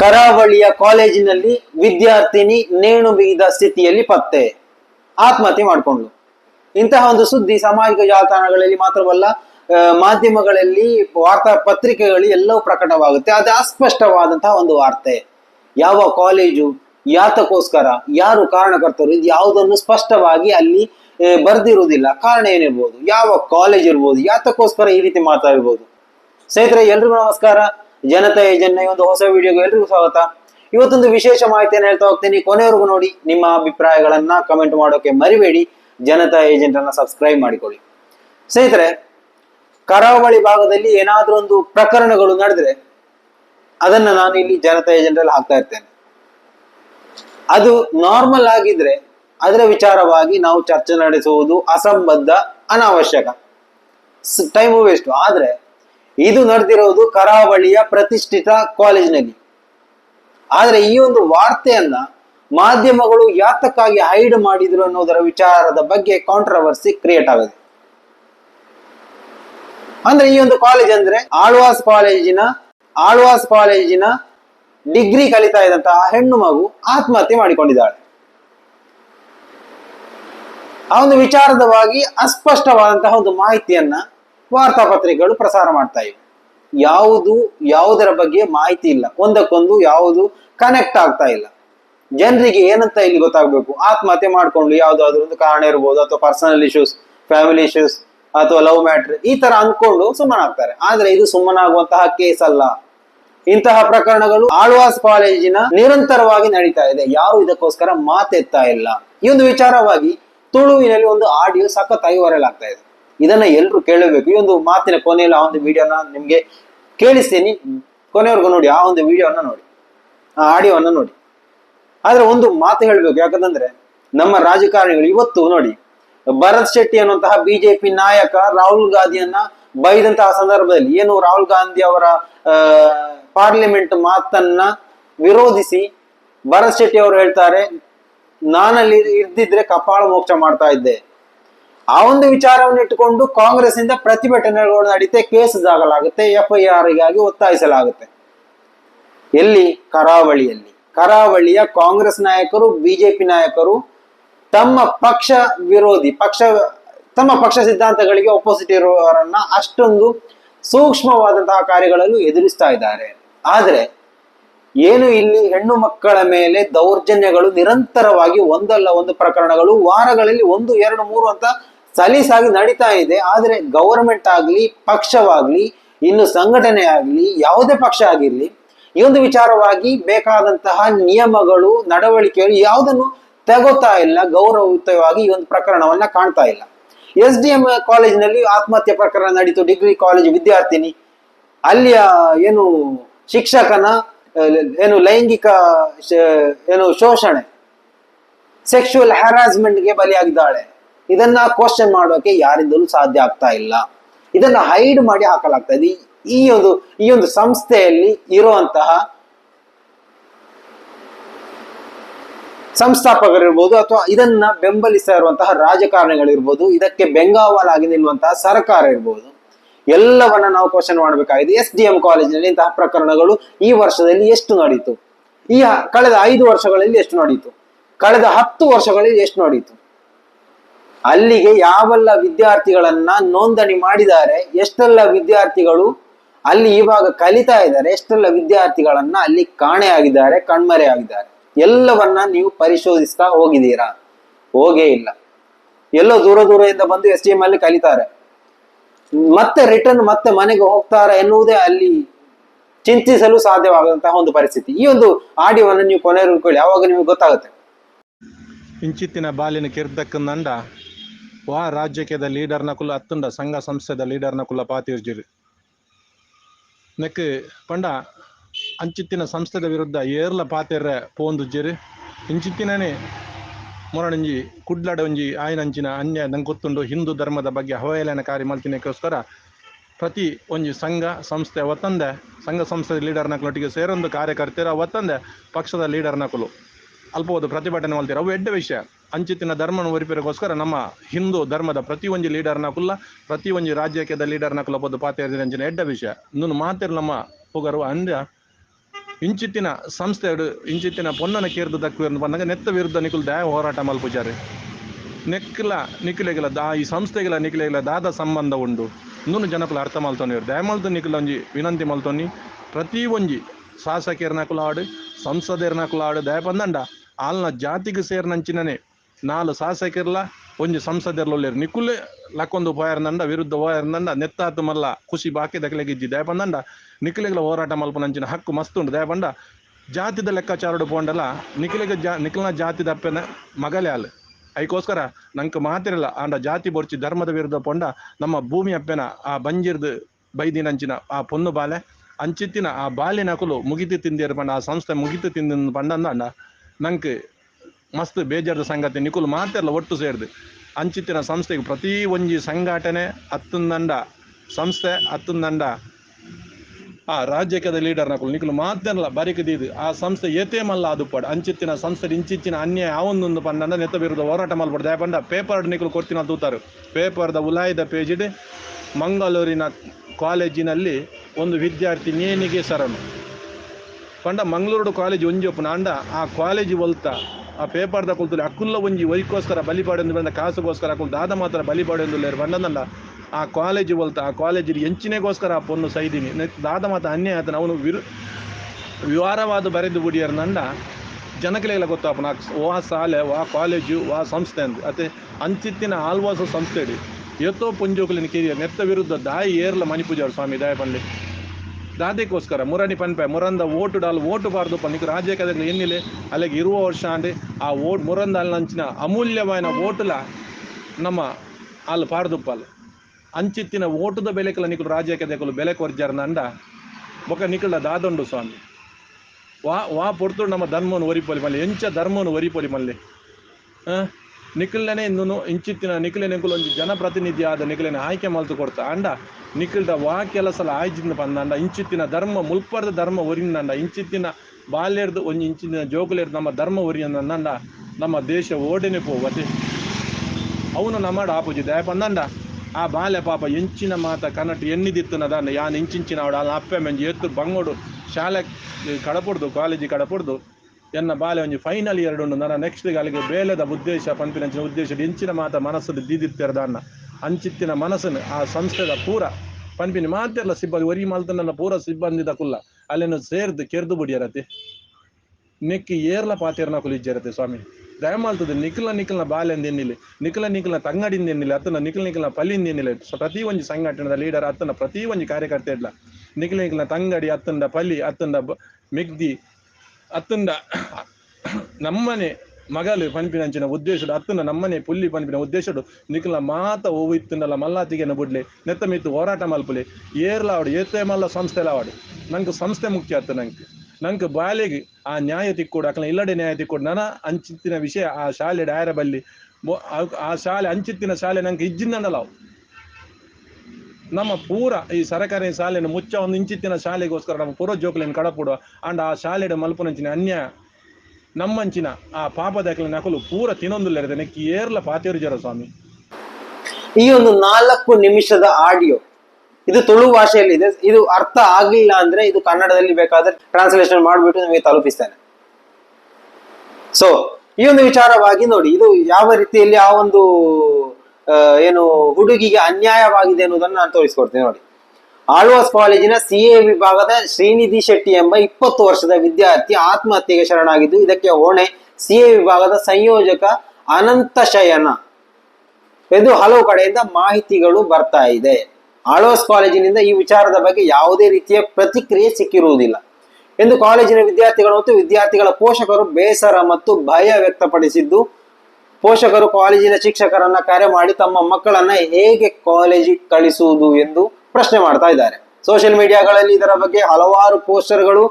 ಕರಾವಳಿಯ ಕಾಲೇಜಿನಲ್ಲಿ ವಿದ್ಯಾರ್ಥಿನಿ ನೇಣು ಬಿಗಿದ ಸ್ಥಿತಿಯಲ್ಲಿ ಪತ್ತೆ. ಆತ್ಮಹತ್ಯೆ ಮಾಡಿಕೊಂಡು ಇಂತಹ ಒಂದು ಸುದ್ದಿ ಸಾಮಾಜಿಕ ಜಾಲತಾಣಗಳಲ್ಲಿ ಮಾತ್ರವಲ್ಲ ಮಾಧ್ಯಮಗಳಲ್ಲಿ ವಾರ್ತಾ ಪತ್ರಿಕೆಗಳಲ್ಲಿ ಎಲ್ಲವೂ ಪ್ರಕಟವಾಗುತ್ತೆ. ಅದು ಅಸ್ಪಷ್ಟವಾದಂತಹ ಒಂದು ವಾರ್ತೆ. ಯಾವ ಕಾಲೇಜು, ಯಾತಕ್ಕೋಸ್ಕರ, ಯಾರು ಕಾರಣಕರ್ತರು, ಇದು ಯಾವುದನ್ನು ಸ್ಪಷ್ಟವಾಗಿ ಅಲ್ಲಿ ಬರೆದಿರುವುದಿಲ್ಲ ಬರ್ದಿರುವುದಿಲ್ಲ. ಕಾರಣ ಏನಿರ್ಬೋದು? ಯಾವ ಕಾಲೇಜ್ ಇರ್ಬೋದು? ಯಾತಕ್ಕೋಸ್ಕರ ಈ ರೀತಿ ಮಾತಾಡಿರ್ಬೋದು ಸ್ನೇಹಿತರೆ, ಎಲ್ರಿಗೂ ನಮಸ್ಕಾರ. ಜನತಾ ಏಜೆಂಟ್ನ ಈ ಒಂದು ಹೊಸ ವಿಡಿಯೋಗೆ ಎಲ್ರಿಗೂ ಸ್ವಾಗತ. ಇವತ್ತೊಂದು ವಿಶೇಷ ಮಾಹಿತಿಯನ್ನು ಹೇಳ್ತಾ ಹೋಗ್ತೀನಿ. ಕೊನೆವರೆಗೂ ನೋಡಿ, ನಿಮ್ಮ ಅಭಿಪ್ರಾಯಗಳನ್ನ ಕಮೆಂಟ್ ಮಾಡೋಕೆ ಮರಿಬೇಡಿ. ಜನತಾ ಏಜೆಂಟ್ ಅನ್ನ ಸಬ್ಸ್ಕ್ರೈಬ್ ಮಾಡಿಕೊಳ್ಳಿ. ಸ್ನೇಹಿತರೆ, ಕರಾವಳಿ ಭಾಗದಲ್ಲಿ ಏನಾದ್ರೂ ಒಂದು ಪ್ರಕರಣಗಳು ನಡೆದ್ರೆ ಅದನ್ನ ನಾನು ಇಲ್ಲಿ ಜನತಾ ಏಜೆಂಟ್ ಅಲ್ಲಿ ಹಾಕ್ತಾ ಇರ್ತೇನೆ. ಅದು ನಾರ್ಮಲ್ ಆಗಿದ್ರೆ ಅದರ ವಿಚಾರವಾಗಿ ನಾವು ಚರ್ಚೆ ನಡೆಸುವುದು ಅಸಂಬದ್ಧ, ಅನಾವಶ್ಯಕ. ಟೈಮು ವೇಸ್ಟ್ ಆದ್ರೆ ಇದು ನಡೆದಿರೋದು ಕರಾವಳಿಯ ಪ್ರತಿಷ್ಠಿತ ಕಾಲೇಜಿನಲ್ಲಿ. ಆದರೆ ಈ ಒಂದು ವಾರ್ತೆಯನ್ನ ಮಾಧ್ಯಮಗಳು ಯಾತಕ್ಕಾಗಿ ಹೈಡ್ ಮಾಡಿದ್ರು ಅನ್ನೋದರ ವಿಚಾರದ ಬಗ್ಗೆ ಕಾಂಟ್ರವರ್ಸಿ ಕ್ರಿಯೇಟ್ ಆಗಿದೆ. ಅಂದ್ರೆ ಈ ಒಂದು ಕಾಲೇಜ್ ಅಂದ್ರೆ ಆಳ್ವಾಸ್ ಕಾಲೇಜಿನ ಆಳ್ವಾಸ್ ಕಾಲೇಜಿನ ಡಿಗ್ರಿ ಕಲಿತಾ ಇದ್ದಂತಹ ಹೆಣ್ಣು ಮಗು ಆತ್ಮಹತ್ಯೆ ಮಾಡಿಕೊಂಡಿದ್ದಾಳೆ. ಆ ಒಂದು ವಿಚಾರದವಾಗಿ ಅಸ್ಪಷ್ಟವಾದಂತಹ ಒಂದು ಮಾಹಿತಿಯನ್ನ ವಾರ್ತಾಪತ್ರಿಕೆಗಳು ಪ್ರಸಾರ ಮಾಡ್ತಾ ಇವೆ. ಯಾವುದು, ಯಾವುದರ ಬಗ್ಗೆ ಮಾಹಿತಿ ಇಲ್ಲ. ಒಂದಕ್ಕೊಂದು ಯಾವುದು ಕನೆಕ್ಟ್ ಆಗ್ತಾ ಇಲ್ಲ. ಜನರಿಗೆ ಏನಂತ ಇಲ್ಲಿ ಗೊತ್ತಾಗಬೇಕು? ಆತ್ಮಹತ್ಯೆ ಮಾಡ್ಕೊಂಡು ಯಾವುದಾದ್ರೂ ಒಂದು ಕಾರಣ ಇರ್ಬೋದು, ಅಥವಾ ಪರ್ಸನಲ್ ಇಶ್ಯೂಸ್ ಫ್ಯಾಮಿಲಿ ಇಶ್ಯೂಸ್ ಅಥವಾ ಲವ್ ಮ್ಯಾಟ್ರ್ ಈ ತರ ಅಂದ್ಕೊಂಡು ಸುಮ್ಮನಾಗ್ತಾರೆ. ಆದ್ರೆ ಇದು ಸುಮ್ಮನಾಗುವಂತಹ ಕೇಸ್ ಅಲ್ಲ. ಇಂತಹ ಪ್ರಕರಣಗಳು ಆಳ್ವಾಸ್ ಕಾಲೇಜಿನ ನಿರಂತರವಾಗಿ ನಡೀತಾ ಇದೆ. ಯಾರು ಇದಕ್ಕೋಸ್ಕರ ಮಾತೆತ್ತಾ ಇಲ್ಲ. ಈ ಒಂದು ವಿಚಾರವಾಗಿ ತುಳುವಿನಲ್ಲಿ ಒಂದು ಆಡಿಯೋ ಸಖತ್ತಾಗಿ ವೈರಲ್ ಆಗ್ತಾ ಇದೆ. ಇದನ್ನ ಎಲ್ಲರೂ ಕೇಳಬೇಕು. ಈ ಒಂದು ಮಾತಿನ ಕೊನೆಯಲ್ಲಿ ಆ ಒಂದು ವಿಡಿಯೋನ ನಿಮ್ಗೆ ಕೇಳಿಸ್ತೀನಿ. ಕೊನೆವರೆಗೂ ನೋಡಿ, ಆ ಒಂದು ವಿಡಿಯೋನ ನೋಡಿ. ಆ ಆಡಿಯೋವನ್ನ ನೋಡಿ. ಆದ್ರೆ ಒಂದು ಮಾತು ಹೇಳಬೇಕು. ಯಾಕಂತಂದ್ರೆ, ನಮ್ಮ ರಾಜಕಾರಣಿಗಳು ಇವತ್ತು ನೋಡಿ, ಭರತ್ ಶೆಟ್ಟಿ ಅನ್ನುವಂತಹ ಬಿಜೆಪಿ ನಾಯಕ ರಾಹುಲ್ ಗಾಂಧಿಯನ್ನ ಬೈದಂತಹ ಸಂದರ್ಭದಲ್ಲಿ ಏನು ರಾಹುಲ್ ಗಾಂಧಿ ಅವರ ಪಾರ್ಲಿಮೆಂಟ್ ಮಾತನ್ನ ವಿರೋಧಿಸಿ ಭರತ್ ಶೆಟ್ಟಿ ಅವರು ಹೇಳ್ತಾರೆ, ನಾನಲ್ಲಿ ಇದ್ದಿದ್ರೆ ಕಪಾಳ ಮೋಕ್ಷ ಮಾಡ್ತಾ ಇದ್ದೆ. ಆ ಒಂದು ವಿಚಾರವನ್ನು ಇಟ್ಟುಕೊಂಡು ಕಾಂಗ್ರೆಸ್ ಇಂದ ಪ್ರತಿಭಟನೆಗಳು ನಡೀತೆ, ಕೇಸ್ ದಾಖಲಾಗುತ್ತೆ ಎಫ್ಐಆರ್ಗಾಗಿ ಒತ್ತಾಯಿಸಲಾಗುತ್ತೆ. ಎಲ್ಲಿ? ಕರಾವಳಿಯಲ್ಲಿ. ಕರಾವಳಿಯ ಕಾಂಗ್ರೆಸ್ ನಾಯಕರು ಬಿಜೆಪಿ ನಾಯಕರು ತಮ್ಮ ಪಕ್ಷ ವಿರೋಧಿ, ಪಕ್ಷ, ತಮ್ಮ ಪಕ್ಷ ಸಿದ್ಧಾಂತಗಳಿಗೆ ಒಪೋಸಿಟ್ ಇರುವವರನ್ನ ಅಷ್ಟೊಂದು ಸೂಕ್ಷ್ಮವಾದಂತಹ ಕಾರ್ಯಗಳನ್ನು ಎದುರಿಸ್ತಾ ಇದ್ದಾರೆ. ಆದ್ರೆ, ಏನು ಇಲ್ಲಿ ಹೆಣ್ಣು ಮಕ್ಕಳ ಮೇಲೆ ದೌರ್ಜನ್ಯಗಳು ನಿರಂತರವಾಗಿ ಒಂದಲ್ಲ ಒಂದು ಪ್ರಕರಣಗಳು, ವಾರಗಳಲ್ಲಿ ಒಂದು, ಎರಡು, ಮೂರು ಅಂತ ಸಲೀಸಾಗಿ ನಡೀತಾ ಇದೆ, ಆದರೆ ಗವರ್ಮೆಂಟ್ ಆಗ್ಲಿ, ಪಕ್ಷವಾಗಲಿ, ಇನ್ನು ಸಂಘಟನೆ ಆಗಲಿ, ಯಾವುದೇ ಪಕ್ಷ ಆಗಿರಲಿ, ಈ ಒಂದು ವಿಚಾರವಾಗಿ ಬೇಕಾದಂತಹ ನಿಯಮಗಳು, ನಡವಳಿಕೆಗಳು ಯಾವುದನ್ನು ತಗೋತಾ ಇಲ್ಲ, ಗೌರವಯುತವಾಗಿ ಈ ಒಂದು ಪ್ರಕರಣವನ್ನ ಕಾಣ್ತಾ ಇಲ್ಲ. ಎಸ್ ಡಿ ಎಂ ಕಾಲೇಜಿನಲ್ಲಿ ಆತ್ಮಹತ್ಯೆ ಪ್ರಕರಣ ನಡೀತು, ಡಿಗ್ರಿ ಕಾಲೇಜ್ ವಿದ್ಯಾರ್ಥಿನಿ. ಅಲ್ಲಿಯ ಏನು ಶಿಕ್ಷಕನ, ಏನು ಲೈಂಗಿಕ ಏನು ಶೋಷಣೆ ಸೆಕ್ಷುವಲ್ ಹ್ಯಾರಾಸ್ಮೆಂಟ್ಗೆ ಬಲಿಯಾಗಿದ್ದಾಳೆ. ಇದನ್ನ ಕ್ವಶನ್ ಮಾಡೋಕೆ ಯಾರಿಂದಲೂ ಸಾಧ್ಯ ಆಗ್ತಾ ಇಲ್ಲ. ಇದನ್ನ ಹೈಡ್ ಮಾಡಿ ಹಾಕಲಾಗ್ತಾ ಇದೆ. ಈ- ಒಂದು, ಈ ಒಂದು ಸಂಸ್ಥೆಯಲ್ಲಿ ಇರುವಂತಹ ಸಂಸ್ಥಾಪಕರಿರ್ಬೋದು ಅಥವಾ ಇದನ್ನ ಬೆಂಬಲಿಸ್ತಾ ಇರುವಂತಹ ರಾಜಕಾರಣಿಗಳಿರ್ಬೋದು, ಇದಕ್ಕೆ ಬೆಂಗಾವಲಾಗಿ ನಿಲ್ಲುವಂತಹ ಸರ್ಕಾರ ಇರ್ಬೋದು, ಎಲ್ಲವನ್ನ ನಾವು ಕ್ವಶನ್ ಮಾಡಬೇಕಾಗಿದೆ. ಎಸ್ ಡಿ ಎಂ ಕಾಲೇಜಿನಲ್ಲಿ ಇಂತಹ ಪ್ರಕರಣಗಳು ಈ ವರ್ಷದಲ್ಲಿ ಎಷ್ಟು ನಡೀತು? ಈ ಕಳೆದ ಐದು ವರ್ಷಗಳಲ್ಲಿ ಎಷ್ಟು ನಡೀತು? ಕಳೆದ ಹತ್ತು ವರ್ಷಗಳಲ್ಲಿ ಎಷ್ಟು ನಡೀತು? ಅಲ್ಲಿಗೆ ಯಾವೆಲ್ಲ ವಿದ್ಯಾರ್ಥಿಗಳನ್ನ ನೋಂದಣಿ ಮಾಡಿದ್ದಾರೆ, ಎಷ್ಟೆಲ್ಲ ವಿದ್ಯಾರ್ಥಿಗಳು ಅಲ್ಲಿ ಇವಾಗ ಕಲಿತಾ ಇದ್ದಾರೆ, ಎಷ್ಟೆಲ್ಲ ವಿದ್ಯಾರ್ಥಿಗಳನ್ನ ಅಲ್ಲಿ ಕಾಣೆಯಾಗಿದ್ದಾರೆ ಕಣ್ಮರೆಯಾಗಿದ್ದಾರೆ ಎಲ್ಲವನ್ನ ನೀವು ಪರಿಶೋಧಿಸ್ತಾ ಹೋಗಿದ್ದೀರಾ? ಹೋಗೇ ಇಲ್ಲ. ಎಲ್ಲೋ ದೂರ ದೂರದಿಂದ ಬಂದು ಎಸ್ ಡಿ ಎಂ ಅಲ್ಲಿ ಕಲಿತಾರೆ. ಮತ್ತೆ ರಿಟರ್ನ್ ಮತ್ತೆ ಮನೆಗೆ ಹೋಗ್ತಾರಾ ಎನ್ನುವುದೇ ಅಲ್ಲಿ ಚಿಂತಿಸಲು ಸಾಧ್ಯವಾಗದಂತಹ ಒಂದು ಪರಿಸ್ಥಿತಿ. ಈ ಒಂದು ಆಡಿಯೋವನ್ನು ನೀವು ಕೊನೆ ಕೇಳಿ ಅವಾಗ ನಿಮಗೆ ಗೊತ್ತಾಗುತ್ತೆ. ಇಂಚಿತ್ತಿನ ಬಾಲಿನ ಕಿರ್ದಕ್ಕಂದಂಡ ವಾ ಲೀಡರ್ನ ಕುಲ ಅತ್ತುಂಡ, ಸಂಘ ಸಂಸ್ಥೆದ ಲೀಡರ್ನ ಕುಲ ಪಾತಿರ್ಜಿರಿ. ನೆಕ್ ಪಂಡ, ಅಂಚಿತ್ತಿನ ಸಂಸ್ಥೆದ ವಿರುದ್ಧ ಏರ್ಲ ಪಾತೆರ್ರ ಪೋಂದುಜ್ಜಿರಿ. ಇಂಚಿತ್ತಿನೇ ಮೊರಡಂಜಿ ಕುಡ್ಲಡ ಒಂಜಿ ಆಯ್ನಂಚಿನ ಅನ್ಯ ನಂಗೆ ಗೊತ್ತುಂಡು ಹಿಂದೂ ಧರ್ಮದ ಬಗ್ಗೆ ಅವಹೇಳನಕಾರಿ ಮಲ್ತಿನಕ್ಕೋಸ್ಕರ ಪ್ರತಿ ಒಂಜಿ ಸಂಘ ಸಂಸ್ಥೆ ಒತ್ತಂದೆ ಸಂಘ ಸಂಸ್ಥೆ ನಕಲೊಟ್ಟಿಗೆ ಸೇರೊಂದು ಕಾರ್ಯಕರ್ತರ ಒತ್ತಂದೆ ಪಕ್ಷದ ಲೀಡರ್ ನಕಲು ಅಲ್ಪ ಒಂದು ಪ್ರತಿಭಟನೆ ಮಾಡ್ತೀರ ಅವು ಎಡ್ಡ ವಿಷಯ. ಅಂಚಿತ್ತಿನ ಧರ್ಮನ ಒರಿಪಿರಗೋಸ್ಕರ ನಮ್ಮ ಹಿಂದೂ ಧರ್ಮದ ಪ್ರತಿ ಒಂಜಿ ಲೀಡರ್ ನಕುಲ್ಲ ಪ್ರತಿ ಒಂಜಿ ರಾಜ್ಯಕ್ಕೆ ಲೀಡರ್ ನಕುಲ ಪೊದ್ದು ಪಾತೇರಿದ ಅಂಚಿನ ಎಡ್ಡ ವಿಷಯ. ಇನ್ನೊಂದು ಮಾತಿರ್ ನಮ್ಮ ಹೋಗರು ಅಂದ್ಯ ಇಂಚಿತ್ತಿನ ಸಂಸ್ಥೆ ಇಂಚಿತ್ತಿನ ಪೊನ್ನನ ಕೇರ್ದು ದಕ್ಕು ಬಂದಾಗ ನೆತ್ತ ವಿರುದ್ಧ ನಿಕುಲ್ ದಯ ಹೋರಾಟ ಮಲ್ಪುಜಾರಿ ನೆಕ್ಲ ನಿಖಿಲೆಗಳ ದಾ, ಈ ಸಂಸ್ಥೆಗಳ ನಿಖಿಲೆಗಳ ದಾದ ಸಂಬಂಧ ಉಂಡು. ಇನ್ನೂ ಜನಕುಲು ಅರ್ಥ ಮಾಲ್ತೋನಿ ದಯ ಮಲ್ತು ನಿಖಿಲ ಒಂಜಿ ವಿನಂತಿ ಮಲ್ತೋನಿ ಪ್ರತಿ ಒಂಜಿ ಶಾಸಕಿಯರ್ನಕುಲ ಆಡು ಸಂಸದರ್ನಕುಲು ಆಡು, ದಯ ಬಂದಂಡ, ಆಲ್ನ ಜಾತಿಗೆ ಸೇರ್ನಂಚಿನನೆ ನಾಲ್ ಶಾಸಕರ್ಲ ಒಂಜಿ ಸಂಸದರ್ಲೊಲ್ಲೇರು ನಿಕುಲೆ ಲಕ್ಕೊಂದು ಹೋಯರ್ನಂಡ ವಿರುದ್ಧ ಹೋಯರ್ನಂಡ ನೆತ್ತಾತು ಮಲ್ಲ ಖುಷಿ ಬಾಕಿ ದಕಲೆಗಿಜ್ಜಿ ದಯ ಬಂದಂಡ ನಿಖಿಲೆಗಳ ಹೋರಾಟ ಮಲ್ಪನಂಚಿನ ಹಕ್ಕು ಮಸ್ತ್ ಉಂಡು ದಯ ಬಂಡ ಜಾತಿದ ಲೆಕ್ಕಾಚಾರಡು ಪೋಂಡಲ ನಿಖಿಲೆಗ ಜಾ, ನಿಖಿಲ್ನ ಜಾತಿ ದಪ್ಪೆನ ಮಗಲೆ ಅಲ್ಲ ಅದಕ್ಕೋಸ್ಕರ ನಂಗೆ ಮಾತಿರಲ್ಲ, ಆಂಡ ಜಾತಿ ಬೊರ್ಚಿ ಧರ್ಮದ ವಿರುದ್ಧ ಪೊಂಡ, ನಮ್ಮ ಭೂಮಿ ಅಪ್ಪೆನ ಆ ಬಂಜಿರ್ದು ಬೈದಿನಂಚಿನ ಆ ಪೊನ್ನು ಬಾಲೆ. ಅಂಚಿತ್ತಿನ ಆ ಬಾಲಿನ ಕುಲು ಮುಗಿತು ತಿಂದಿರ್ ಪಂಡ ಆ ಸಂಸ್ಥೆ ಮುಗಿತು ತಿಂದ ಪಂಡಂದ ನಂಗೆ ಮಸ್ತ್ ಬೇಜಾರದ ಸಂಗತಿ. ನಿಕುಲು ಮಾತೆಲ್ಲ ಒಟ್ಟು ಸೇರಿದೆ. ಅಂಚಿತ್ತಿನ ಸಂಸ್ಥೆಗೆ ಪ್ರತಿ ಒಂಜಿ ಸಂಘಟನೆ ಹತ್ತೊಂದಂಡ ಸಂಸ್ಥೆ ಹತ್ತೊಂದಂಡ ಆ ರಾಜ್ಯಕದ ಲೀಡರ್ ನಕುಲು ನಿಕುಲು ಮಾತೆಲ್ಲ ಬರಿಕದಿದು. ಆ ಸಂಸ್ಥೆ ಏತೇ ಮಲ್ಲ ಅದು ಪಡ. ಅಂಚಿತ್ತಿನ ಸಂಸ್ಥೆ, ಇಂಚಿತ್ತಿನ ಅನ್ಯಾಯ ಯಾವೊಂದೊಂದು ಪಂಡ ನೆತ್ತ ವಿರುದ್ಧ ಹೋರಾಟ ಮಲ್ಪಡ್ದು ಪಂಡ ಪೇಪರ್ ನಿಕುಲು ಕೊಡ್ತೀನಿ ತೂತಾರು ಪೇಪರ್ದ ಪೇಜ್ ಪೇಜಿಡ್ ಮಂಗಳೂರಿನ ಕಾಲೇಜಿನಲ್ಲಿ ಒಂದು ವಿದ್ಯಾರ್ಥಿ ನೇನಿಗೆ ಸರನು. ಪಂಡ, ಮಂಗಳೂರು ಕಾಲೇಜ್ ಒಂಜಿ ಒಪ್ಪುನ. ಅಂಡ, ಆ ಕಾಲೇಜ್ ಒಲ್ತ. ಆ ಪೇಪರ್ ಕುಲ್ತುಲೆ ಅಕ್ಕುಲ್ಲ ಒಂಜಿ ಒಯ್ಕೋಸ್ಕರ ಬಲಿಪಾಡೆಂದು ಬಂದ ಕಾಸುಗೋಸ್ಕರ ಅಕ್ಕುಲ್ ದಾದ ಮಾತ್ರ ಉಲ್ಲೆರ್ ಬಂಡನಲ್ಲ ಆ ಕಾಲೇಜ್ ಒಲ್ತ ಆ ಕಾಲೇಜಿಗೆ ಎಂಚಿನೆಗೋಸ್ಕರ ಆ ಪೊನ್ನು ಸೈದಿನಿ. ದಾದ ಮಾತ ಅನ್ಯಾಯ ಆತನ ಅವನು ವಿರು, ವಿವಾರವಾದ ಬರೆದು ಬುಡಿಯರ್ ನಂಡ ಜನಕಲೆಲ್ಲ ಗೊತ್ತಾಪನ ವಾ ಶಾಲೆ ವಾ ಕಾಲೇಜು ವಾ ಸಂಸ್ಥೆ ಅತೆ ಅಂಚಿತ್ತಿನ ಆಲ್ವಾಸ ಸಂಸ್ಥೆ ಎತ್ತೋ ಪುಂಜೋಕಲಿನ ಕಿರಿಯ ನೆತ್ತ ವಿರುದ್ಧ ದಾಯಿ ಏರ್ಲ ಮಣಿಪೂಜಾರು ಸ್ವಾಮಿ ದಾಯ ಪಂಡಿ ದಾದಿಗೋಸ್ಕರ ಮುರಣಿ ಪನ್ಪೆ, ಮುರಂದ ಓಟು ಡಾಲ್ ಓಟು ಬಾರದು ಪನ್ನಿಕ ರಾಜ್ಯ ಕದಗಳು ಎನ್ನಿಲೆ ಅಲ್ಲಿಗೆ ಇರುವ ವರ್ಷ ಅಂಡೆ ಆ ಓಟ್ ಮುರಂದ ಅಲ್ಲಂಚಿನ ಅಮೂಲ್ಯವಾದ ಓಟುಲ ನಮ್ಮ ಅಲ್ಲಿ. ಪಾರ್ದುಪ್ಪಲ್ ಅಂಚಿತ್ತಿನ ಓಟುದ ಬೆಲೆಕಲ ನಿಕುಲು ರಾಜ್ಯ ಬೆಲೆ ಕೊರ್ಜಾರ ನಂಡ. ಬೊಕ ನಿಕಲ ದಾದೊಂಡು ಸ್ವಾಮಿ. ವಾ ವಾ ಪೊಡ್ತು ನಮ್ಮ ಧರ್ಮವನ್ನು ಒರಿಪೊಲಿ ಮಲ್ಲಿ, ಎಂಚ ಧರ್ಮವನ್ನು ಒರಿಪೊಲಿ ಮಲ್ಲಿ. ಆ? ನಿಖಿಲ್ನೇ ಇನ್ನೂ ಇಂಚಿತ್ತಿನ ನಿಖಿಲೆ ನಿಖಿಲ್ ಒಂದು ಜನಪ್ರತಿನಿಧಿ ಆದ ನಿಖಿಲೆನ ಆಯ್ಕೆ ಮಲ್ತು ಕೊಡ್ತ ಅಂಡ ನಿಖಿಲ್ದ ವಾ ಕೆಲಸಲ ಆಯ್ಜಿಂದ ಬಂದಂಡ ಇಂಚಿತ್ತಿನ ಧರ್ಮ, ಮುಲ್ಪರ್ದ ಧರ್ಮ ಒರಿನಂಡ ಇಂಚಿತ್ತಿನ ಬಾಲ್ಯರ್ದು ಒಂದು ಇಂಚಿನ ಜೋಕುಲೆರ್ ನಮ್ಮ ಧರ್ಮ ಒರಿಯಂದಂಡ ನಮ್ಮ ದೇಶ ಓಡನೆ ಪೋವತೆ. ಅವನು ನಮ್ಮಡ ಆಪುಜಿ ದಯ ಬಂದಂಡ ಆ ಬಾಲ್ಯ ಪಾಪ ಎಂಚಿನ ಮಾತ ಕನ್ನಟ ಎನ್ನಿದಿತ್ತನದ ಯಾನ್ ಇಂಚಿಂಚಿನ ಅವಡ ಅಪ್ಪೆ ಮೆಂಜಿ ಎತ್ತು ಬಂಗೋಡು ಶಾಲೆ ಕಡಪುಡ್ದು ಕಾಲೇಜಿ ಕಡಪುಡ್ದು. ಎನ್ನ ಬಾಲೆ ಒಂಜಿ ಫೈನಲ್ ಇಯರ್ ಉಂಡು ನನ್ನ ನೆಕ್ಸ್ಟ್ ಅಲ್ಲಿಗೆ ಬೇಲೆದ ಉದ್ದೇಶ ಪಂಪಿನಂಚಿನ ಉದ್ದೇಶ ಇಂಚಿನ ಮಾತ ಮನಸ್ಸು ಅನ್ನ. ಅಂಚಿತ್ತಿನ ಮನಸ್ಸನ್ನು ಆ ಸಂಸ್ಥೆದ ಪೂರ ಪಂಪಿನ ಮಾತೆಲ್ಲ ಸಿಬ್ಬಂದಿ, ಒರಿ ಮಲ್ತನ ಪೂರ ಸಿಬ್ಬಂದಿದ ಕುಲ್ಲ. ಅಲ್ಲಿನ ಸೇರ್ದು ಕೆರ್ದು ಬಿಡಿಯರತಿ. ನೆಕ್ಕಿ ಏರ್ಲ ಪಾತೇರ್ನ ಕುಲಿಜ್ಜರತೆ ಸ್ವಾಮಿ. ದಯಮಾಲ್ತದೆ ನಿಖಿಲ ನಿಖಿಲ್ನ ಬಾಲ್ಯಂದ ಎನ್ನಿಲ್ಲ ನಿಖಿಲ ನಿಖಿಲ್ನ ತಂಗಡಿಂದ ಎನ್ನಿಲ್ಲ ಅತ್ತನ ನಿಖಿಲ ನಿಖಿಲ್ನ ಪಲ್ಲಿಂದ ಎನ್ನಿಲ್ಲ ಪ್ರತಿ ಒಂದು ಸಂಘಟನೆದ ಲೀಡರ್ ಅತ್ತನ ಪ್ರತಿ ಒಂದು ಕಾರ್ಯಕರ್ತ ಇಡ್ಲ ನಿಖಿಲ ನಿಖಿಲ್ನ ತಂಗಡಿ, ಅತ್ತಂದ ಪಲ್ಲಿ, ಅತ್ತಂದ ಬ- ಮಿಗ್ದಿ ಅತ್ತಂದ ನಮ್ಮನೆ ಮಗಲು ಪಂಪಿನಂಚಿನ ಉದ್ದೇಶಡು, ಅತ್ತುಂಡ ನಮ್ಮನೆ ಪುಲ್ಲಿ ಪಂಪಿನ ಉದ್ದೇಶಡು, ನಿಖಿಲ ಮಾತ ಓವು ಮಲ್ಲ ಮಲ್ಲಾತಿಗೆನ ಬುಡ್ಲೆ, ನೆತ್ತ ಮಿತ್ತು ಹೋರಾಟ ಮಲ್ಪುಲೆ, ಏರ್ಲಾವಡು ಏತೆ ಮಲ್ಲ ಸಂಸ್ಥೆ ಲಾವಾಡು ನಂಗೆ ಸಂಸ್ಥೆ ಮುಖ್ಯ ಅತ್ತ ನಂಗೆ. ನಂಗೆ ಬಾಲೆಗೆ ಆ ನ್ಯಾಯ ತಿಕ್ಕೋಡು ಅಕ್ಕನ ಇಲ್ಲಡೆ ನ್ಯಾಯ ತಿಕ್ಕೋಡು ನನ್ನ ಅಂಚಿತ್ತಿನ ವಿಷಯ ಆ ಶಾಲೆ ಡಾಯರ ಬಲ್ಲಿ ಆ- ಶಾಲೆ ಅಂಚಿತ್ತಿನ ಶಾಲೆ ನಂಗೆ ಇಜ್ಜಿಂದಲ್ಲ ನಮ್ಮ ಪೂರ ಈ ಸರಕಾರಿ ಶಾಲೆನ ಮುಚ್ಚ ಒಂದು ಇಂಚಿತ್ತಿನ ಶಾಲೆಗೋಸ್ಕರ ನಮ್ಮ ಪೂರ್ವ ಜೋಕುಲಿನ ಕಡಪುಡು ಅಂಡ್ ಆ ಶಾಲೆಯ ಮಲ್ಪನಂಚಿನ ಅನ್ಯ ನಮ್ಮಂಚಿನ ಆ ಪಾಪದಾಕಲ ನಕಲು ಪೂರ ತಿನ್ನೊಂದು ನೆಕ್ಕಿ ಏರ್ಲ ಪಾತೇರುಜರ ಸ್ವಾಮಿ. ಈ ಒಂದು ನಾಲ್ಕು ನಿಮಿಷದ ಆಡಿಯೋ, ಇದು ತುಳು ಭಾಷೆಯಲ್ಲಿ ಇದೆ ಇದು ಅರ್ಥ ಆಗ್ಲಿಲ್ಲ ಅಂದ್ರೆ ಇದು ಕನ್ನಡದಲ್ಲಿ ಬೇಕಾದ್ರೆ ಟ್ರಾನ್ಸ್ಲೇಷನ್ ಮಾಡಿಬಿಟ್ಟು ನಿಮಗೆ ತಲುಪಿಸ್ತೇನೆ. ಸೊ ಈ ಒಂದು ವಿಚಾರವಾಗಿ ನೋಡಿ, ಇದು ಯಾವ ರೀತಿಯಲ್ಲಿ ಆ ಒಂದು ಏನು ಹುಡುಗಿಗೆ ಅನ್ಯಾಯವಾಗಿದೆ ಅನ್ನೋದನ್ನ ನಾನು ತೋರಿಸ್ಕೊಡ್ತೇನೆ ನೋಡಿ. ಆಳ್ವಾಸ್ ಕಾಲೇಜಿನ ಸಿ ಎ ವಿಭಾಗದ ಶ್ರೀನಿಧಿ ಶೆಟ್ಟಿ ಎಂಬ ಇಪ್ಪತ್ತು ವರ್ಷದ ವಿದ್ಯಾರ್ಥಿ ಆತ್ಮಹತ್ಯೆಗೆ ಶರಣಾಗಿದ್ದು, ಇದಕ್ಕೆ ಹೊಣೆ ಸಿ ಎ ವಿಭಾಗದ ಸಂಯೋಜಕ ಅನಂತ ಶಯನ. ಎಂದು ಹಲವು ಕಡೆಯಿಂದ ಮಾಹಿತಿಗಳು ಬರ್ತಾ ಇದೆ. ಆಳ್ವಾಸ್ ಕಾಲೇಜಿನಿಂದ ಈ ವಿಚಾರದ ಬಗ್ಗೆ ಯಾವುದೇ ರೀತಿಯ ಪ್ರತಿಕ್ರಿಯೆ ಸಿಕ್ಕಿರುವುದಿಲ್ಲ. ಎಂದು ಕಾಲೇಜಿನ ವಿದ್ಯಾರ್ಥಿಗಳು ಮತ್ತು ವಿದ್ಯಾರ್ಥಿಗಳ ಪೋಷಕರು ಬೇಸರ ಮತ್ತು ಭಯ ವ್ಯಕ್ತಪಡಿಸಿದ್ದು ಪೋಷಕರು ಕಾಲೇಜಿನ ಶಿಕ್ಷಕರನ್ನ ಕರೆ ಮಾಡಿ ತಮ್ಮ ಮಕ್ಕಳನ್ನ ಹೇಗೆ ಕಾಲೇಜಿಗೆ ಕಳಿಸುವುದು ಎಂದು ಪ್ರಶ್ನೆ ಮಾಡ್ತಾ ಇದ್ದಾರೆ. ಸೋಷಿಯಲ್ ಮೀಡಿಯಾಗಳಲ್ಲಿ ಇದರ ಬಗ್ಗೆ ಹಲವಾರು ಪೋಸ್ಟರ್ಗಳು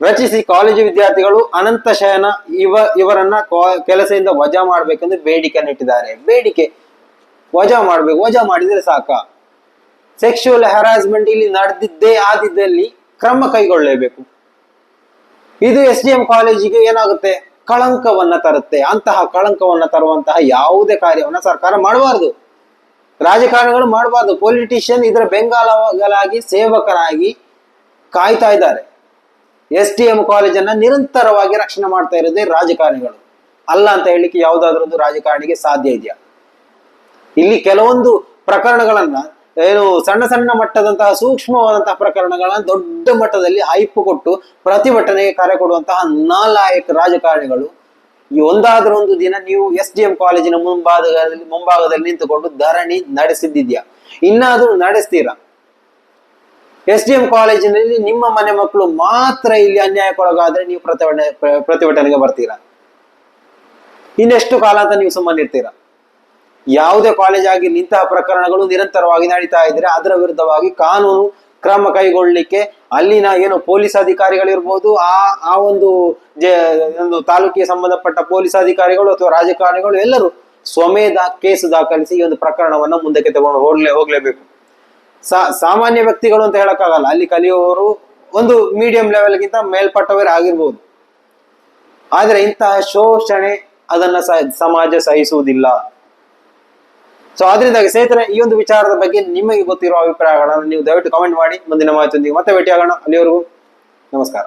ರಚಿಸಿ ಕಾಲೇಜು ವಿದ್ಯಾರ್ಥಿಗಳು ಅನಂತ ಶಯನ ಇವ, ಇವರನ್ನ ಕೆಲಸದಿಂದ ವಜಾ ಮಾಡಬೇಕೆಂದು ಬೇಡಿಕೆ ಇಟ್ಟಿದ್ದಾರೆ ಬೇಡಿಕೆ, ವಜಾ ಮಾಡಬೇಕು. ವಜಾ ಮಾಡಿದರೆ ಸಾಕ. ಸೆಕ್ಷುವಲ್ ಹರಾಸ್ಮೆಂಟ್ ಇಲ್ಲಿ ನಡೆದಿದ್ದೇ ಆದಿದ್ದಲ್ಲಿ ಕ್ರಮ ಕೈಗೊಳ್ಳಲೇಬೇಕು. ಇದು ಎಸ್ ಡಿ ಎಂ ಕಾಲೇಜಿಗೆ ಏನಾಗುತ್ತೆ? ಕಳಂಕವನ್ನ ತರುತ್ತೆ. ಅಂತಹ ಕಳಂಕವನ್ನ ತರುವಂತಹ ಯಾವುದೇ ಕಾರ್ಯವನ್ನ ಸರ್ಕಾರ ಮಾಡಬಾರ್ದು. ರಾಜಕಾರಣಿಗಳು ಮಾಡಬಾರ್ದು. ಪೊಲಿಟಿಷಿಯನ್ ಇದರ ಬೆಂಗಾಲಗಳಾಗಿ ಸೇವಕರಾಗಿ ಕಾಯ್ತಾ ಇದ್ದಾರೆ. ಎಸ್ ಟಿ ಎಂ ಕಾಲೇಜನ್ನ ನಿರಂತರವಾಗಿ ರಕ್ಷಣೆ ಮಾಡ್ತಾ ಇರೋದೇ ರಾಜಕಾರಣಿಗಳು. ಅಲ್ಲ ಅಂತ ಹೇಳಲಿಕ್ಕೆ ಯಾವುದಾದ್ರೊಂದು ರಾಜಕಾರಣಿಗೆ ಸಾಧ್ಯ ಇದೆಯಾ? ಇಲ್ಲಿ ಕೆಲವೊಂದು ಪ್ರಕರಣಗಳನ್ನ ಏನು ಸಣ್ಣ ಸಣ್ಣ ಮಟ್ಟದಂತಹ ಸೂಕ್ಷ್ಮವಾದಂತಹ ಪ್ರಕರಣಗಳನ್ನ ದೊಡ್ಡ ಮಟ್ಟದಲ್ಲಿ ಹೈಪ್ ಕೊಟ್ಟು ಪ್ರತಿಭಟನೆಗೆ ಕರೆ ಕೊಡುವಂತಹ ನಾಲಾಯಕ ರಾಜಕಾರಣಿಗಳು. ಈ ಒಂದಾದ್ರೂ ಒಂದು ದಿನ ನೀವು ಎಸ್ ಡಿ ಎಂ ಕಾಲೇಜಿನ ಮುಂಭಾಗದಲ್ಲಿ ಮುಂಭಾಗದಲ್ಲಿ ನಿಂತುಕೊಂಡು ಧರಣಿ ನಡೆಸಿದ್ದಿದ್ಯಾ? ಇನ್ನಾದ್ರೂ ನಡೆಸ್ತೀರಾ? ಎಸ್ ಡಿ ಎಂ ಕಾಲೇಜಿನಲ್ಲಿ ನಿಮ್ಮ ಮನೆ ಮಕ್ಕಳು ಮಾತ್ರ ಇಲ್ಲಿ ಅನ್ಯಾಯಕ್ಕೊಳಗಾದ್ರೆ ನೀವು ಪ್ರತಿಭಟನೆ, ಪ್ರತಿಭಟನೆಗೆ ಬರ್ತೀರಾ? ಇನ್ನೆಷ್ಟು ಕಾಲ ಅಂತ ನೀವು ಸುಮ್ಮನೆ ಇರ್ತೀರಾ ಯಾವುದೇ ಕಾಲೇಜ್ ಆಗಿ ಇಂತಹ ಪ್ರಕರಣಗಳು ನಿರಂತರವಾಗಿ ನಡೀತಾ ಇದ್ರೆ ಅದರ ವಿರುದ್ಧವಾಗಿ ಕಾನೂನು ಕ್ರಮ ಕೈಗೊಳ್ಳಲಿಕ್ಕೆ ಅಲ್ಲಿನ ಏನು ಪೊಲೀಸ್ ಅಧಿಕಾರಿಗಳಿರ್ಬೋದು, ಆ ಆ ಒಂದು ಒಂದು ತಾಲೂಕಿಗೆ ಸಂಬಂಧಪಟ್ಟ ಪೊಲೀಸ್ ಅಧಿಕಾರಿಗಳು ಅಥವಾ ರಾಜಕಾರಣಿಗಳು ಎಲ್ಲರೂ ಸ್ವಮೇಧ ಕೇಸು ದಾಖಲಿಸಿ ಈ ಒಂದು ಪ್ರಕರಣವನ್ನ ಮುಂದಕ್ಕೆ ತಗೊಂಡು ಹೋಗ್ಲೇ, ಹೋಗ್ಲೇಬೇಕು. ಸಾಮಾನ್ಯ ವ್ಯಕ್ತಿಗಳು ಅಂತ ಹೇಳಕ್ಕಾಗಲ್ಲ. ಅಲ್ಲಿ ಕಲಿಯುವವರು ಒಂದು ಮೀಡಿಯಂ ಲೆವೆಲ್ಗಿಂತ ಮೇಲ್ಪಟ್ಟವರೇ ಆಗಿರ್ಬೋದು. ಆದ್ರೆ ಇಂತಹ ಶೋಷಣೆ ಅದನ್ನ ಸಮಾಜ ಸಹಿಸುವುದಿಲ್ಲ. ಸೊ ಆದ್ರಿಂದ ಸ್ನೇಹಿತರೆ, ಈ ಒಂದು ವಿಚಾರದ ಬಗ್ಗೆ ನಿಮಗೆ ಗೊತ್ತಿರುವ ಅಭಿಪ್ರಾಯಗಳನ್ನು ನೀವು ದಯವಿಟ್ಟು ಕಮೆಂಟ್ ಮಾಡಿ. ಮುಂದಿನ ಮಾಹಿತಿಯೊಂದಿಗೆ ಮತ್ತೆ ಭೇಟಿಯಾಗೋಣ. ಅಲ್ಲಿವರೆಗೂ ನಮಸ್ಕಾರ.